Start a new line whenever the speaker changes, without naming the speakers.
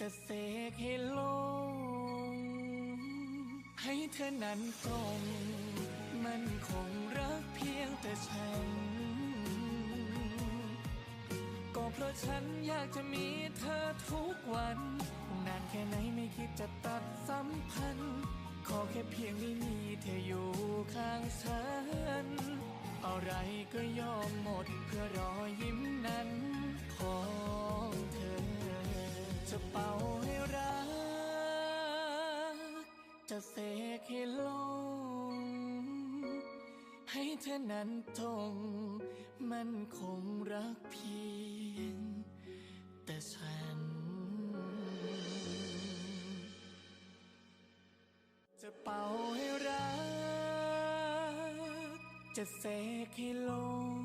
จะเสกให้ลง ให้เธอนั้นตรงมันคงรักเพียงแต่ฉัน ก็เพราะฉันอยากจะมีเธอทุกวัน นานแค่ไหนไม่คิดจะตัดสัมพันธ์ ขอแค่เพียงได้มีเธออยู่ข้างฉัน อะไรก็ยอม เป่าให้รัก จะเสกให้ลง ให้เธอนั้นทงมันคงรักเพียง แต่ฉัน จะเป่าให้รัก จะเสกให้ลง